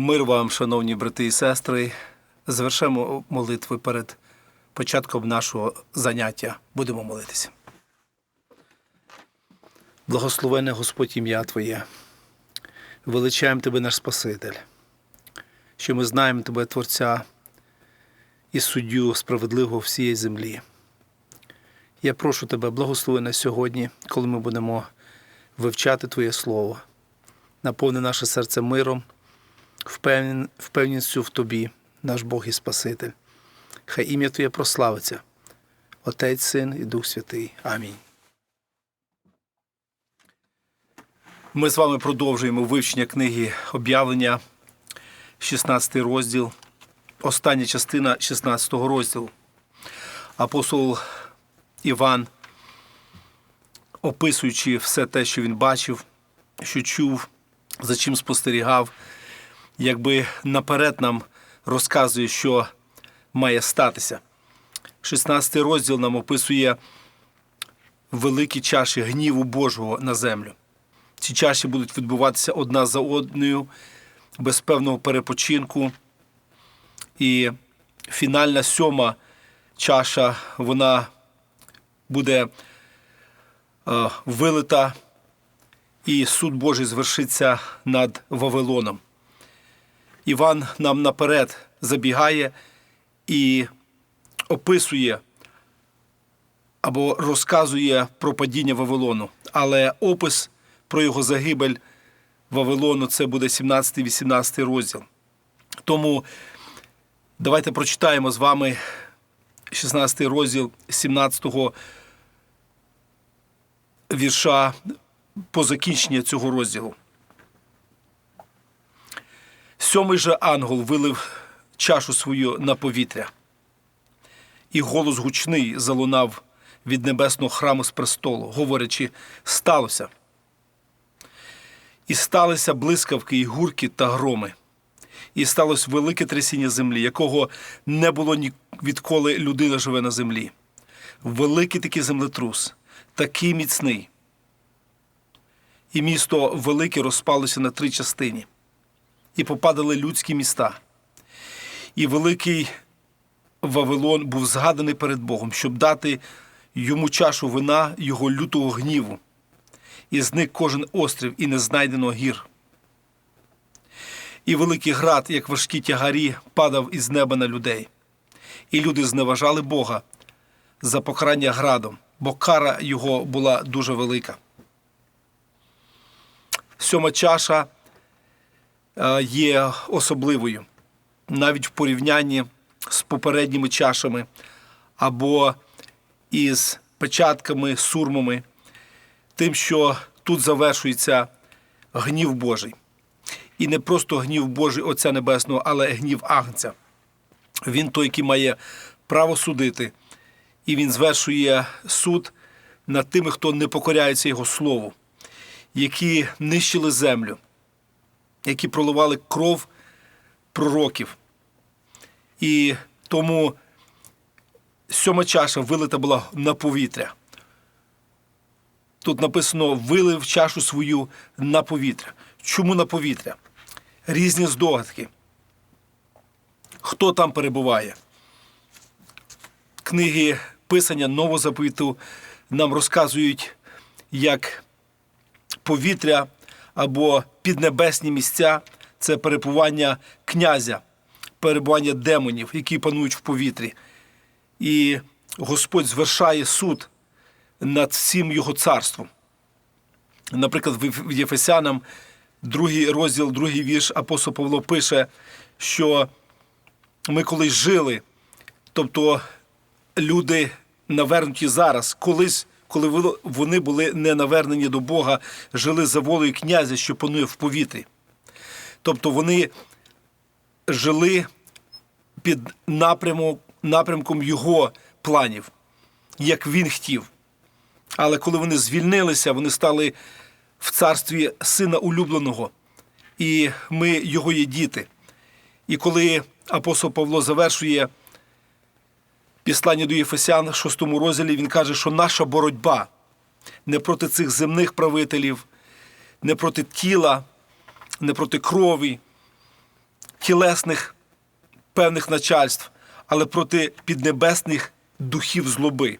Мир вам, шановні брати і сестри. Завершимо молитви перед початком нашого заняття. Будемо молитися. Благословене Господь ім'я Твоє. Величаємо Тебе, наш Спаситель, що ми знаємо Тебе, Творця і суддю справедливого всієї землі. Я прошу Тебе, благослови нас сьогодні, коли ми будемо вивчати Твоє Слово. Наповни наше серце миром, впевнен- впевненістю в Тобі, наш Бог і Спаситель. Хай ім'я Твоє прославиться, Отець, Син і Дух Святий. Амінь. Ми з вами продовжуємо вивчення книги об'явлення, 16 розділ, остання частина 16 розділу. Апостол Іван, описуючи все те, що він бачив, що чув, за чим спостерігав, якби наперед нам розказує, що має статися. 16 розділ нам описує великі чаші гніву Божого на землю. Ці чаші будуть відбуватися одна за одною, без певного перепочинку. І фінальна сьома чаша, вона буде е, вилита, і суд Божий звершиться над Вавилоном. Іван нам наперед забігає і описує або розказує про падіння Вавилону. Але опис про його загибель Вавилону це буде 17-18 розділ. Тому давайте прочитаємо з вами 16 розділ 17 вірша по закінченню цього розділу. Сьомий же ангел вилив чашу свою на повітря, і голос гучний залунав від небесного храму з престолу, говорячи, сталося. І сталися блискавки, і гурки та громи. І сталося велике трясіння землі, якого не було відколи людина живе на землі. Великий такий землетрус, такий міцний. І місто велике розпалося на три частини, і попадали людські міста. І великий Вавилон був згаданий перед Богом, щоб дати йому чашу вина його лютого гніву і зник кожен острів, і не знайдено гір. І великий град, як важкі тягарі, падав із неба на людей. І люди зневажали Бога за покарання градом, бо кара його була дуже велика. Сьома чаша є особливою навіть в порівнянні з попередніми чашами або із печатками, сурмами тим, що тут завершується гнів Божий. І не просто гнів Божий Отця Небесного, але гнів Агнця. Він той, який має право судити, і він звершує суд над тими, хто не покоряється Його слову, які нищили землю, які проливали кров пророків. І тому сьома чаша вилита була на повітря. Тут написано вилив чашу свою на повітря. Чому на повітря? Різні здогадки. Хто там перебуває? Книги писання Новозаповіту нам розказують, як повітря або піднебесні місця це перебування князя, перебування демонів, які панують в повітрі. І Господь звершає суд над всім його царством. Наприклад, в Єфесянам, другий розділ, другий вірш апостол Павло пише, що ми колись жили, тобто люди навернуті зараз, колись, коли вони були не навернені до Бога, жили за волею князя, що панує в повітрі. Тобто вони жили під напрямом, напрямком його планів, як він хотів. Але коли вони звільнилися, вони стали в царстві сина улюбленого, і ми його є діти. І коли апостол Павло завершує післання до Єфесян, 6 розділі, він каже, що наша боротьба не проти цих земних правителів, не проти тіла, не проти крові, тілесних певних начальств, але проти піднебесних духів злоби.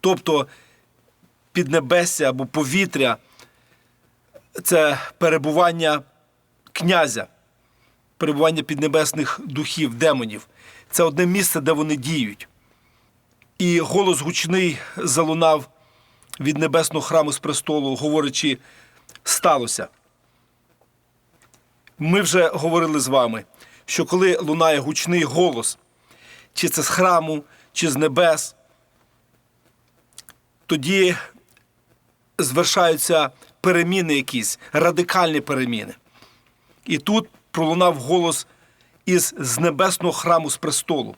Тобто піднебесся або повітря це перебування князя, перебування піднебесних духів, демонів. Це одне місце, де вони діють. І голос гучний залунав від небесного храму з престолу, говорячи, сталося. Ми вже говорили з вами, що коли лунає гучний голос, чи це з храму, чи з небес, тоді звершаються переміни якісь, радикальні переміни. І тут пролунав голос із з небесного храму з престолу.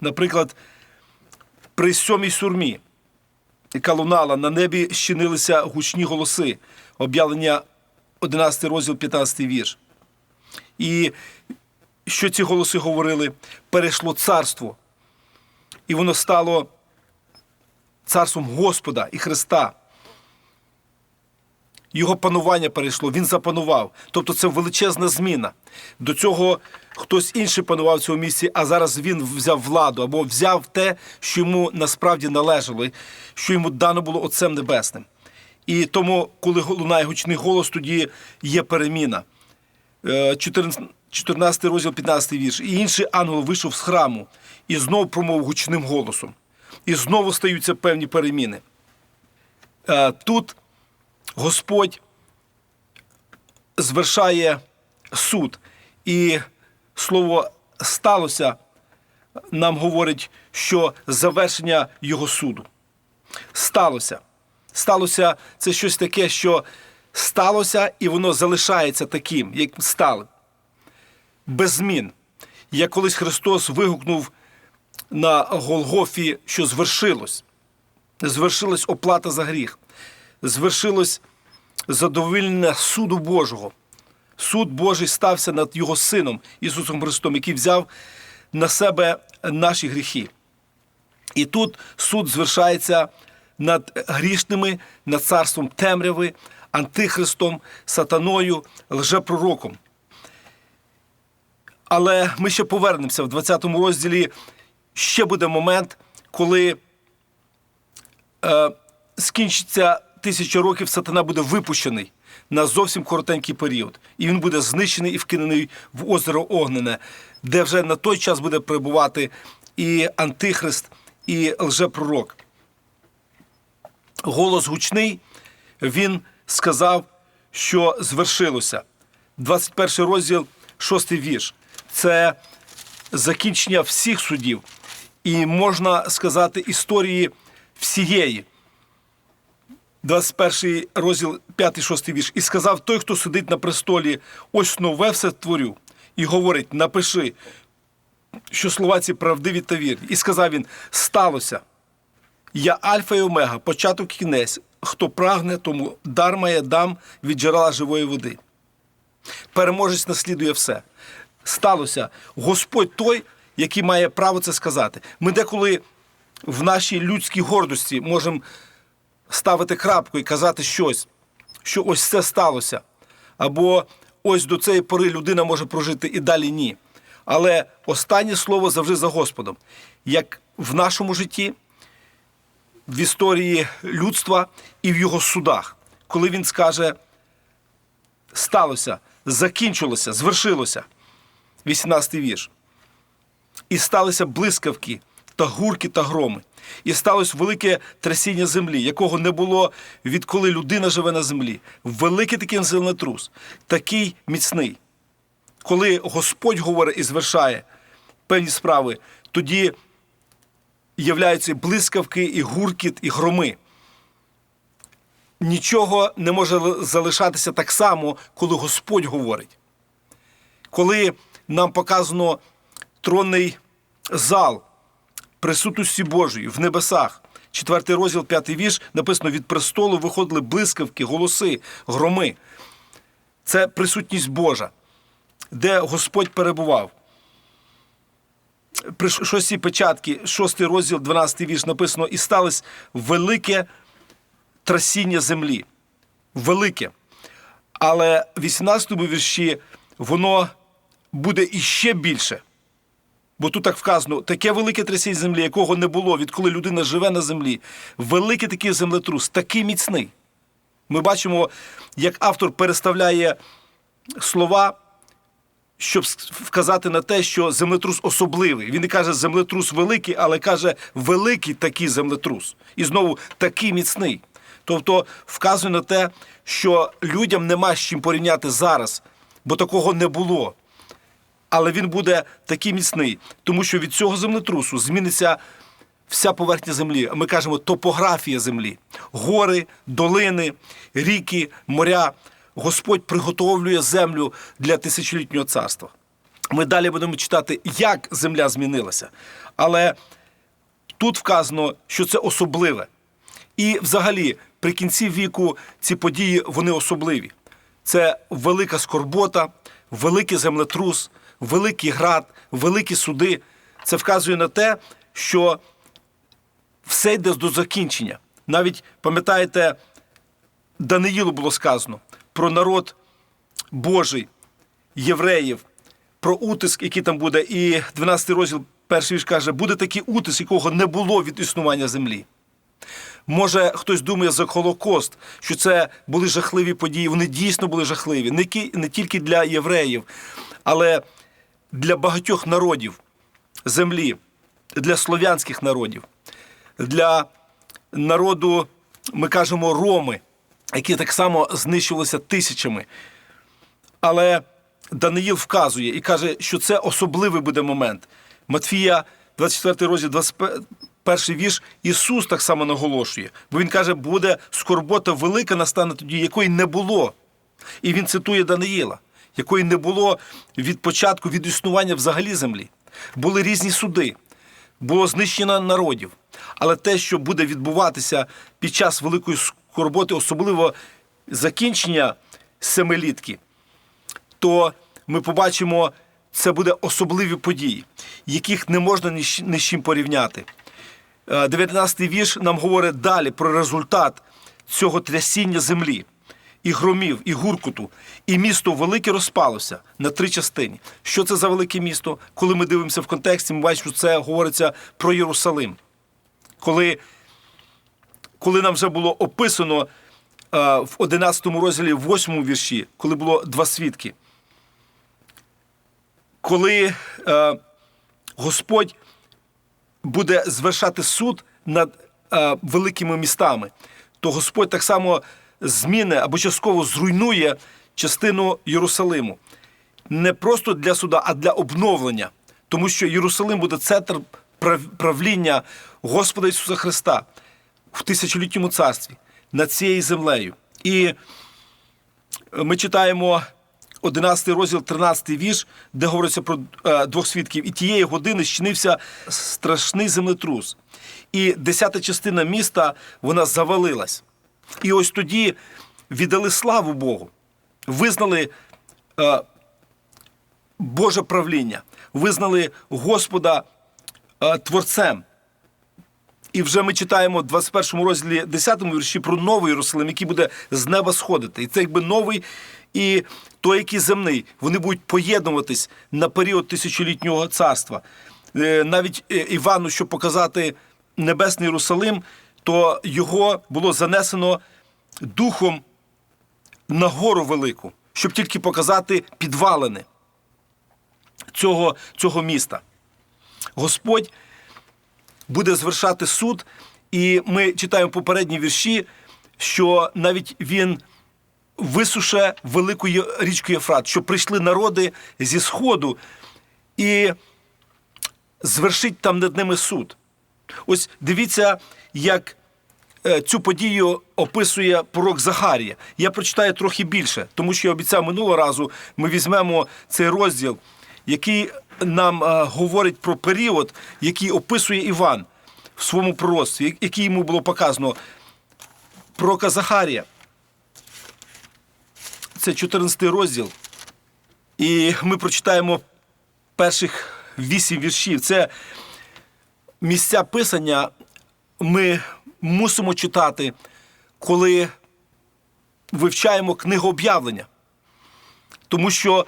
Наприклад, при сьомій сурмі, яка лунала, на небі щинилися гучні голоси, об'явлення 11 розділ, 15 вірш. І що ці голоси говорили? Перейшло царство, і воно стало царством Господа і Христа. Його панування перейшло, він запанував. Тобто це величезна зміна. До цього хтось інший панував в цьому місці, а зараз він взяв владу або взяв те, що йому насправді належало, що йому дано було Отцем Небесним. І тому, коли лунає гучний голос, тоді є переміна. Е, 14 14 розділ, 15 вірш. І інший ангел вийшов з храму і знову промовив гучним голосом. І знову стаються певні переміни. Е, Тут Господь звершає суд. І слово сталося нам говорить, що завершення його суду. Сталося. Сталося це щось таке, що сталося, і воно залишається таким, як стало. Без змін. Як колись Христос вигукнув на Голгофі, що звершилось. Звершилась оплата за гріх. Звершилось задовольнення суду Божого. Суд Божий стався над Його Сином Ісусом Христом, який взяв на себе наші гріхи. І тут суд звершається над грішними, над царством темряви, антихристом, сатаною, лжепророком. Але ми ще повернемося в 20 розділі. Ще буде момент, коли е, скінчиться тисяча років, сатана буде випущений на зовсім коротенький період. І він буде знищений і вкинений в озеро Огнене, де вже на той час буде перебувати і антихрист, і лжепророк. Голос гучний, він сказав, що звершилося. 21 розділ, 6 вірш. Це закінчення всіх судів, і можна сказати, історії всієї. 21 розділ 5-6 вірш. І сказав той, хто сидить на престолі, ось нове все творю. І говорить: напиши, що слова ці правдиві та вірні. І сказав він: сталося. Я Альфа і Омега, початок і кінець. Хто прагне, тому дарма я дам від джерела живої води. Переможець наслідує все. Сталося. Господь той, який має право це сказати. Ми деколи в нашій людській гордості можемо ставити крапку і казати щось, що ось це сталося. Або ось до цієї пори людина може прожити і далі ні. Але останнє слово завжди за Господом. Як в нашому житті, в історії людства і в його судах, коли він скаже, сталося, закінчилося, звершилося. 18 вірш. І сталися блискавки та гурки та громи. І сталося велике трясіння землі, якого не було відколи людина живе на землі. Великий такий землетрус, такий міцний. Коли Господь говорить і звершає певні справи, тоді являються і блискавки, і гуркіт, і громи. Нічого не може залишатися так само, коли Господь говорить. Коли нам показано тронний зал присутності Божої в небесах. Четвертий розділ, п'ятий вірш, написано: від престолу виходили блискавки, голоси, громи. Це присутність Божа, де Господь перебував. При шостій печатки, шостий розділ, 12 вірш, написано: і сталося велике трасіння землі. Велике. Але в 18 вірші воно буде іще більше. Бо тут так вказано, таке велике трясіння землі, якого не було, відколи людина живе на землі. Великий такий землетрус, такий міцний. Ми бачимо, як автор переставляє слова, щоб вказати на те, що землетрус особливий. Він не каже землетрус великий, але каже великий такий землетрус. І знову такий міцний. Тобто вказує на те, що людям нема з чим порівняти зараз, бо такого не було. Але він буде такий міцний, тому що від цього землетрусу зміниться вся поверхня землі. Ми кажемо топографія землі, гори, долини, ріки, моря. Господь приготовлює землю для тисячолітнього царства. Ми далі будемо читати, як земля змінилася. Але тут вказано, що це особливе. І взагалі, при кінці віку ці події вони особливі. Це велика скорбота, великий землетрус, великий град, великі суди. Це вказує на те, що все йде до закінчення. Навіть пам'ятаєте, Даниїлу було сказано про народ Божий, євреїв, про утиск, який там буде. І 12 розділ, перший вірш каже, буде такий утиск, якого не було від існування землі. Може, хтось думає за Холокост, що це були жахливі події. Вони дійсно були жахливі, не, тільки для євреїв, але для багатьох народів землі, для слов'янських народів, для народу, ми кажемо, Роми, які так само знищувалися тисячами. Але Даниїл вказує і каже, що це особливий буде момент. Матфія, 24 розділ, 21 вірш, Ісус так само наголошує, бо Він каже, буде скорбота велика настане тоді, якої не було. І він цитує Даниїла, якої не було від початку, від існування взагалі землі. Були різні суди, було знищено народів. Але те, що буде відбуватися під час великої скорботи, особливо закінчення семилітки, то ми побачимо, це буде особливі події, яких не можна ні з- чим порівняти. Е, 19-й вірш нам говорить далі про результат цього трясіння землі, і громів, і гуркуту, і місто велике розпалося на три частини. Що це за велике місто? Коли ми дивимося в контексті, ми бачимо, що це говориться про Єрусалим. Коли, коли нам вже було описано е, в 11 розділі, в 8 вірші, коли було два свідки, коли е, Господь буде звершати суд над е, великими містами, то Господь так само зміни або частково зруйнує частину Єрусалиму. Не просто для суда, а для обновлення. Тому що Єрусалим буде центр правління Господа Ісуса Христа в тисячолітньому царстві над цією землею. І ми читаємо 11 розділ, 13 вірш, де говориться про е, двох свідків. І тієї години щинився страшний землетрус. І десята частина міста вона завалилась. І ось тоді віддали славу Богу, визнали е, Боже правління, визнали Господа е, Творцем. І вже ми читаємо в 21 розділі 10 вірші про новий Єрусалим, який буде з неба сходити. І це якби новий і той, який земний. Вони будуть поєднуватись на період тисячолітнього царства. Е, Навіть е, Івану, щоб показати небесний Єрусалим, то його було занесено духом на гору велику, щоб тільки показати підвалини цього, цього міста. Господь буде звершати суд, і ми читаємо попередні вірші, що навіть він висуше велику річку Єфрат, що прийшли народи зі сходу і звершить там над ними суд. Ось дивіться, як е, цю подію описує пророк Захарія. Я прочитаю трохи більше, тому що я обіцяв минулого разу, ми візьмемо цей розділ, який нам е, говорить про період, який описує Іван в своєму пророцтві, який йому було показано. Пророка Захарія. Це 14 розділ. І ми прочитаємо перших вісім віршів. Це місця писання ми мусимо читати, коли вивчаємо книгу об'явлення. Тому що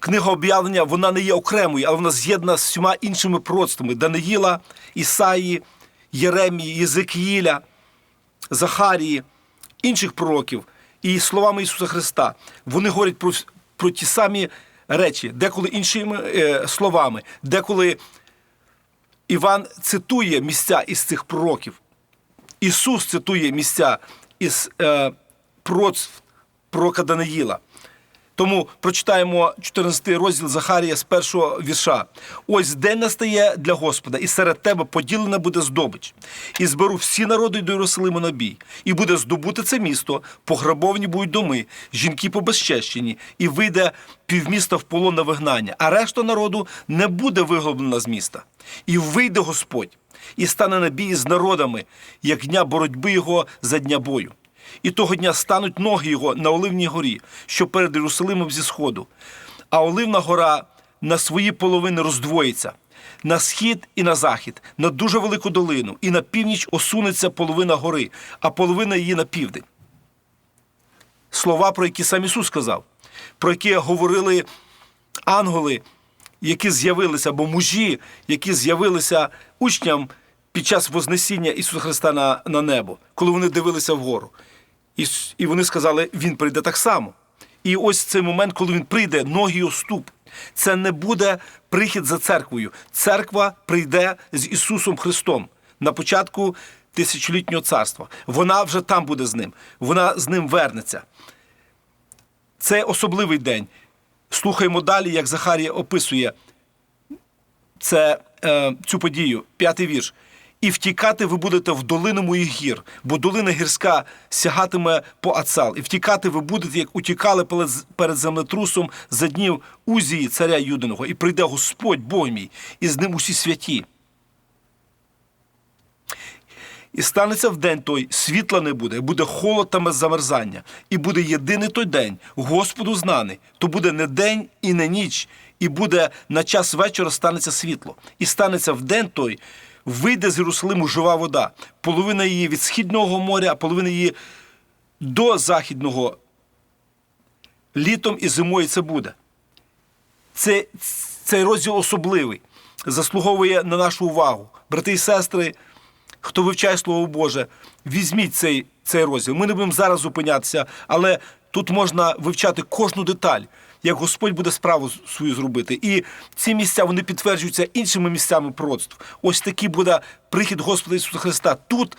книга об'явлення вона не є окремою, але вона з'єднана з всіма іншими пророцтвами Даниїла, Ісаї, Єремії, Єзекіїля, Захарії, інших пророків і словами Ісуса Христа. Вони говорять про, про ті самі речі, деколи іншими е, словами, деколи Іван цитує місця із цих пророків. Ісус цитує місця із е, пророка Даниїла. Тому прочитаємо 14 розділ Захарія з першого вірша. Ось день настає для Господа, і серед тебе поділена буде здобич. І зберу всі народи до Єрусалиму на бій, і буде здобути це місто, пограбовані будуть доми, жінки побезчещені, і вийде півміста в полон на вигнання, а решта народу не буде виглоблена з міста. І вийде Господь, і стане на бій з народами, як дня боротьби його за дня бою. І того дня стануть ноги його на Оливній горі, що перед Єрусалимом зі сходу. А Оливна гора на свої половини роздвоїться. На схід і на захід, на дуже велику долину, і на північ осунеться половина гори, а половина її на південь. Слова, про які сам Ісус сказав, про які говорили ангели, які з'явилися, або мужі, які з'явилися учням під час Вознесіння Ісуса Христа на, на небо, коли вони дивилися вгору. І, і вони сказали, Він прийде так само. І ось цей момент, коли він прийде, ноги його ступ. Це не буде прихід за церквою. Церква прийде з Ісусом Христом на початку тисячолітнього царства. Вона вже там буде з ним. Вона з ним вернеться. Це особливий день. Слухаємо далі, як Захарія описує це, е, цю подію, п'ятий вірш. І втікати ви будете в долину моїх гір, бо долина гірська сягатиме по Ацал. І втікати ви будете, як утікали перед- землетрусом за днів Узії, царя Юдиного. І прийде Господь Бог мій, і з ним усі святі. І станеться в день той, світла не буде, буде холод та замерзання. І буде єдиний той день, Господу знаний, то буде не день і не ніч, і буде на час вечора станеться світло. І станеться в день той, вийде з Єрусалиму жива вода, половина її від східного моря, а половина її до західного. Літом і зимою це буде. Це, цей розділ особливий, заслуговує на нашу увагу. Брати і сестри, хто вивчає Слово Боже, візьміть цей, цей розділ. Ми не будемо зараз зупинятися, але тут можна вивчати кожну деталь, як Господь буде справу свою зробити. І ці місця вони підтверджуються іншими місцями пророцтв. Ось такий буде прихід Господа Ісуса Христа тут,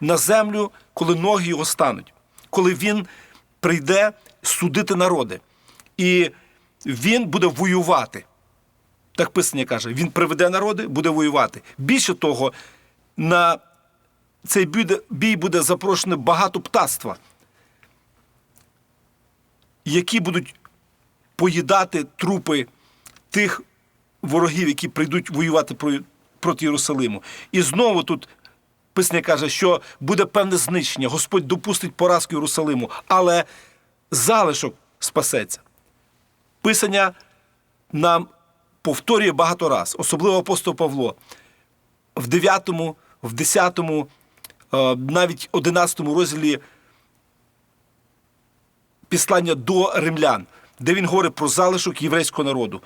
на землю, коли ноги його стануть, коли Він прийде судити народи. І він буде воювати. Так Писання каже, він приведе народи, буде воювати. Більше того, на цей бій- буде запрошено багато птаства, які будуть поїдати трупи тих ворогів, які прийдуть воювати проти Єрусалиму. І знову тут Писання каже, що буде певне знищення, Господь допустить поразку Єрусалиму, але залишок спасеться. Писання нам повторює багато раз, особливо апостол Павло в 9, в 10, е, навіть 11 розділі післання до римлян, де він говорить про залишок єврейського народу.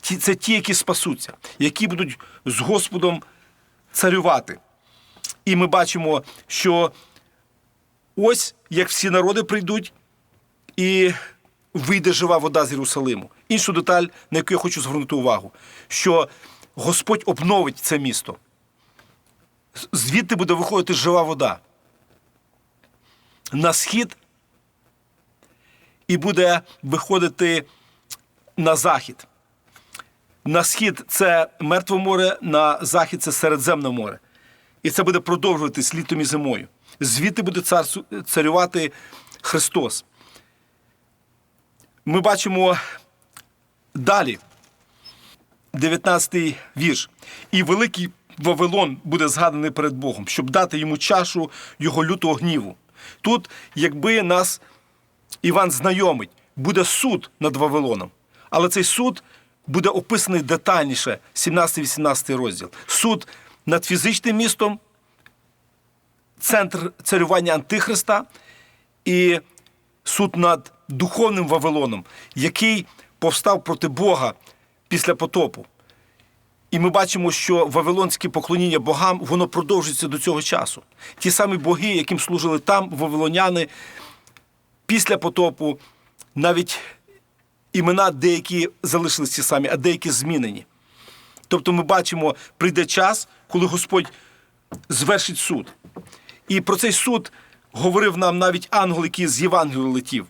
Це ті, які спасуться, які будуть з Господом царювати. І ми бачимо, що ось як всі народи прийдуть, і вийде жива вода з Єрусалиму. Іншу деталь, на яку я хочу звернути увагу, що Господь обновить це місто. Звідти буде виходити жива вода. На схід і буде виходити на захід. На схід це Мертве море, на захід це Середземне море. І це буде продовжуватись літом і зимою. Звідти буде царювати Христос. Ми бачимо далі, 19-й вірш. І великий Вавилон буде згаданий перед Богом, щоб дати йому чашу його лютого гніву. Тут, якби нас Іван знайомить, буде суд над Вавилоном. Але цей суд буде описаний детальніше, 17-18 розділ. Суд над фізичним містом, центр царювання Антихриста і суд над духовним Вавилоном, який повстав проти Бога після потопу. І ми бачимо, що вавилонське поклоніння богам воно продовжується до цього часу. Ті самі боги, яким служили там вавилоняни після потопу, навіть імена деякі залишилися ті самі, а деякі змінені. Тобто ми бачимо, прийде час, коли Господь звершить суд. І про цей суд говорив нам навіть ангел, який з Євангелію летів.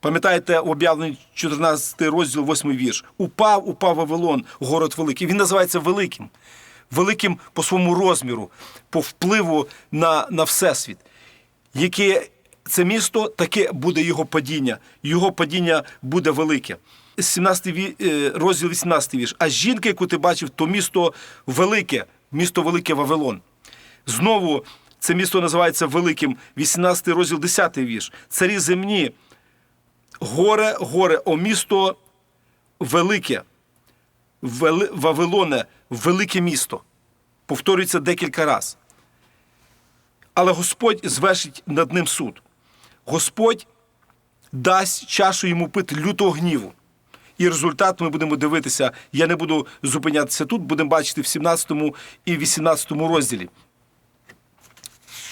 Пам'ятаєте, в об'явленні 14 розділ, 8 вірш. Упав, упав Вавилон, город великий. Він називається великим. Великим по своєму розміру, по впливу на, на Всесвіт. Яке це місто, таке буде його падіння. Його падіння буде велике. 17 ві- е, розділ 18 вірш. А жінка, яку ти бачив, то місто велике, місто велике Вавилон. Знову це місто називається Великим, 18 розділ 10 вірш. Царі земні. Горе, горе, о місто велике, Вели, Вавилоне, велике місто. Повторюється декілька разів. Але Господь звершить над ним суд. Господь дасть чашу йому пити лютого гніву. І результат ми будемо дивитися. Я не буду зупинятися тут, будемо бачити в 17 і 18 розділі.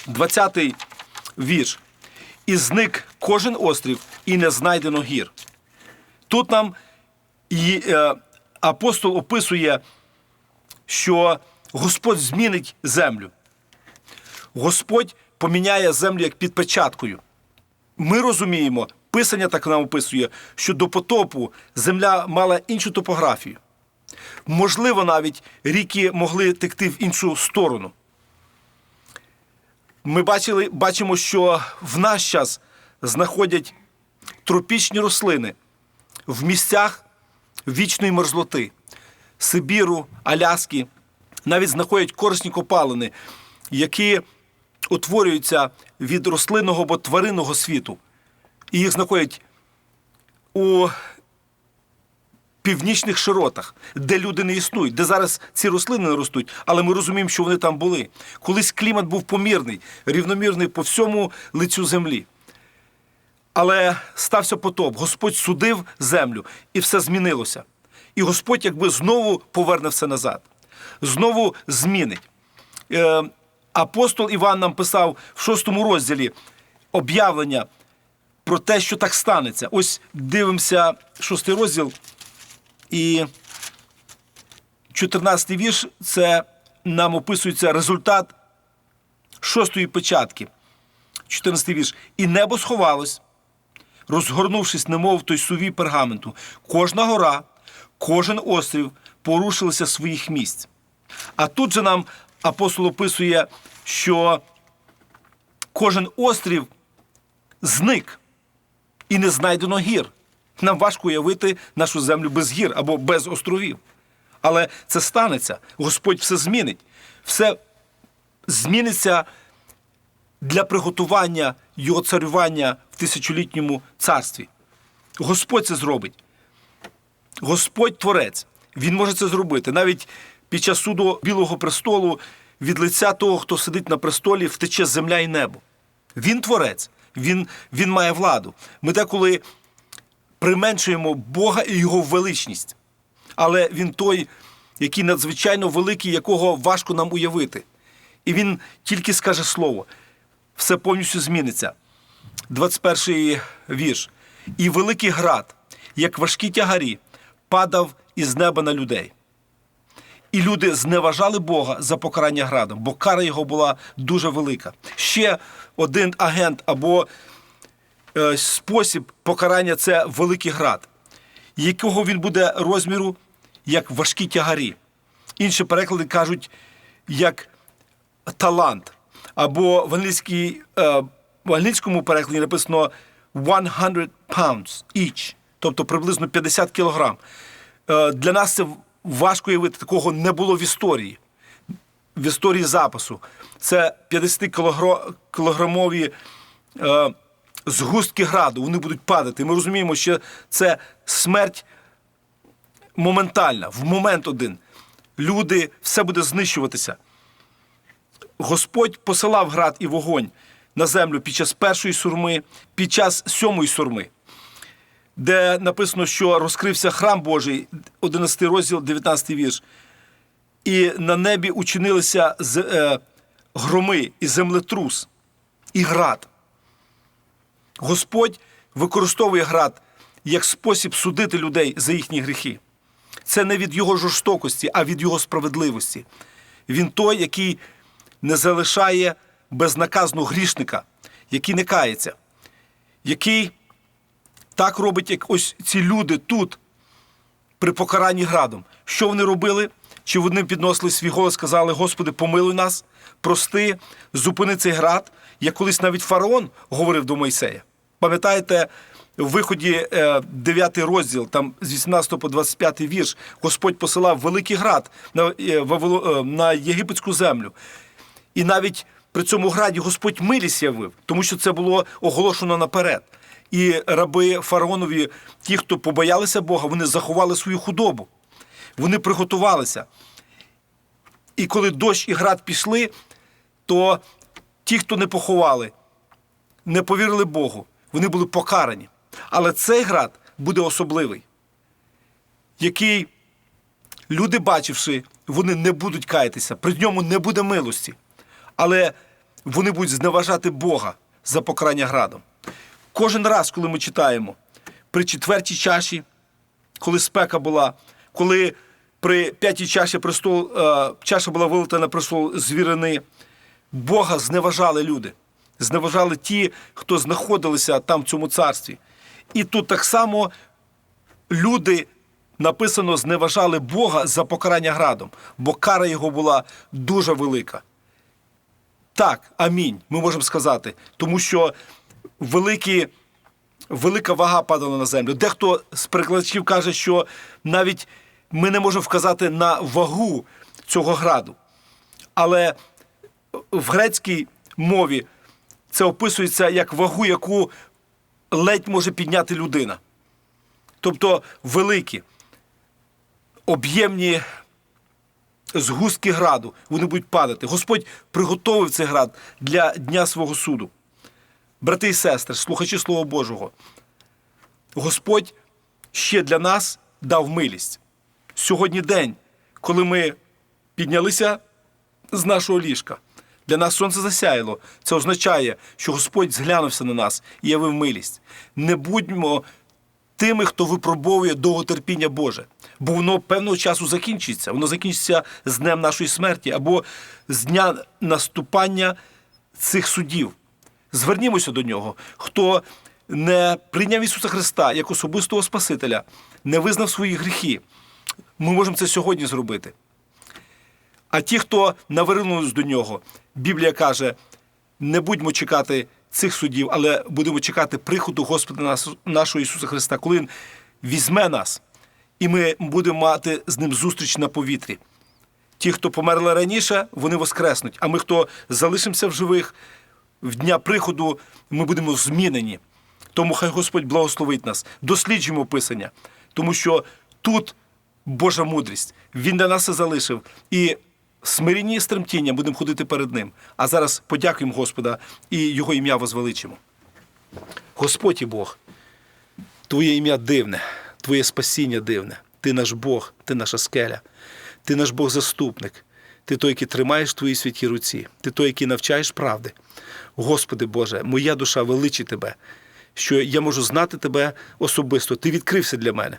20 вірш. І зник кожен острів, і не знайдено гір. Тут нам і, е, апостол описує, що Господь змінить землю. Господь поміняє землю як під печаткою. Ми розуміємо, Писання так нам описує, що до потопу земля мала іншу топографію. Можливо, навіть ріки могли текти в іншу сторону. Ми бачили, бачимо, що в наш час знаходять тропічні рослини в місцях вічної мерзлоти, Сибіру, Аляски, навіть знаходять корисні копалини, які утворюються від рослинного або тваринного світу. І їх знаходять у північних широтах, де люди не існують, де зараз ці рослини не ростуть, але ми розуміємо, що вони там були. Колись клімат був помірний, рівномірний по всьому лицю землі. Але стався потоп, Господь судив землю, і все змінилося. І Господь якби знову поверне все назад, знову змінить. Апостол Іван нам писав в шостому розділі об'явлення про те, що так станеться. Ось дивимося шостий розділ і 14 вірш це нам описується результат шостої печатки. 14 вірш. І небо сховалось, розгорнувшись, немов той сувій пергаменту. Кожна гора, кожен острів порушилися своїх місць. А тут же нам апостол описує, що кожен острів зник і не знайдено гір. Нам важко уявити нашу землю без гір або без островів. Але це станеться. Господь все змінить. Все зміниться для приготування його царювання в тисячолітньому царстві. Господь це зробить. Господь Творець. Він може це зробити. Навіть під час суду Білого престолу від лиця того, хто сидить на престолі, втече земля і небо. Він творець, він, він має владу. Ми деколи применшуємо Бога і Його величність. Але він той, який надзвичайно великий, якого важко нам уявити. І він тільки скаже слово, все повністю зміниться. 21 вірш. І великий град, як важкі тягарі, падав із неба на людей. І люди зневажали Бога за покарання градом, бо кара його була дуже велика. Ще один агент або е, спосіб покарання це великий град, якого він буде розміру як важкі тягарі. Інші переклади кажуть як талант. Або в, англійській, е, в англійському перекладі написано 100 pounds each, тобто приблизно 50 кілограм. Е, для нас це важко уявити, такого не було в історії. В історії запису. Це 50-кілограмові е, згустки граду, вони будуть падати. Ми розуміємо, що це смерть моментальна, в момент один. Люди, все буде знищуватися. Господь посилав град і вогонь на землю під час першої сурми, під час сьомої сурми. Де написано, що розкрився храм Божий, 11 розділ, 19 вірш. І на небі учинилися з, е, громи і землетрус, і град. Господь використовує град як спосіб судити людей за їхні гріхи. Це не від його жорстокості, а від його справедливості. Він той, який не залишає безнаказно грішника, який не кається, який так робить, як ось ці люди тут, при покаранні градом. Що вони робили? Чи вони підносили свій голос, сказали: Господи, помилуй нас, прости, зупини цей град. Як колись навіть фараон говорив до Мойсея. Пам'ятаєте, в виході 9 розділ, там з 18 по 25 вірш, Господь посилав великий град на, е, е, на єгипетську землю. І навіть при цьому граді Господь милість явив, тому що це було оголошено наперед. І раби фараонові, ті, хто побоялися Бога, вони заховали свою худобу. Вони приготувалися. І коли дощ і град пішли, то ті, хто не поховали, не повірили Богу, вони були покарані. Але цей град буде особливий, який люди, бачивши, вони не будуть каятися, при ньому не буде милості. Але вони будуть зневажати Бога за покарання градом. Кожен раз, коли ми читаємо при четвертій чаші, коли спека була, коли при п'ятій чаші престол, е, чаша була вилита на престол звірини, Бога зневажали люди, зневажали ті, хто знаходилися там в цьому царстві. І тут так само люди, написано, зневажали Бога за покарання градом, бо кара його була дуже велика. Так, амінь, ми можемо сказати, тому що великі, велика вага падала на землю. Дехто з перекладачів каже, що навіть ми не можемо вказати на вагу цього граду. Але в грецькій мові це описується як вагу, яку ледь може підняти людина. Тобто великі, об'ємні згустки граду, вони будуть падати. Господь приготовив цей град для дня свого суду. Брати і сестри, слухачі Слова Божого, Господь ще для нас дав милість. Сьогодні день, коли ми піднялися з нашого ліжка. Для нас сонце засяяло. Це означає, що Господь зглянувся на нас і явив милість. Не будьмо тими, хто випробовує довготерпіння Боже, бо воно певного часу закінчиться. Воно закінчиться з днем нашої смерті або з дня наступання цих судів. Звернімося до нього. Хто не прийняв Ісуса Христа як особистого Спасителя, не визнав свої гріхи, ми можемо це сьогодні зробити. А ті, хто навернулись до нього, Біблія каже: не будьмо чекати цих судів, але будемо чекати приходу Господа нашого Ісуса Христа, коли Він візьме нас, і ми будемо мати з ним зустріч на повітрі. Ті, хто померли раніше, вони воскреснуть. А ми, хто залишимося в живих, в дня приходу ми будемо змінені. Тому хай Господь благословить нас. Досліджуємо Писання, тому що тут Божа мудрість. Він для нас все залишив. І в смиренні і стремтіння будемо ходити перед Ним. А зараз подякуємо Господа і Його ім'я возвеличимо. Господь і Бог, Твоє ім'я дивне, Твоє спасіння дивне. Ти наш Бог, ти наша скеля, ти наш Бог заступник. Ти той, який тримаєш в твоїй святій руці, ти той, який навчаєш правди. Господи Боже, моя душа величить Тебе, що я можу знати Тебе особисто. Ти відкрився для мене.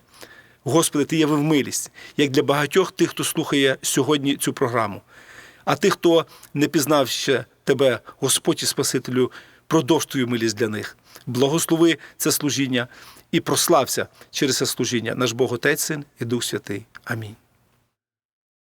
Господи, Ти явив милість, як для багатьох тих, хто слухає сьогодні цю програму. А тих, хто не пізнав ще Тебе, Господь і Спасителю, продовж Твою милість для них. Благослови це служіння і прослався через це служіння наш Бог Отець, Син і Дух Святий. Амінь.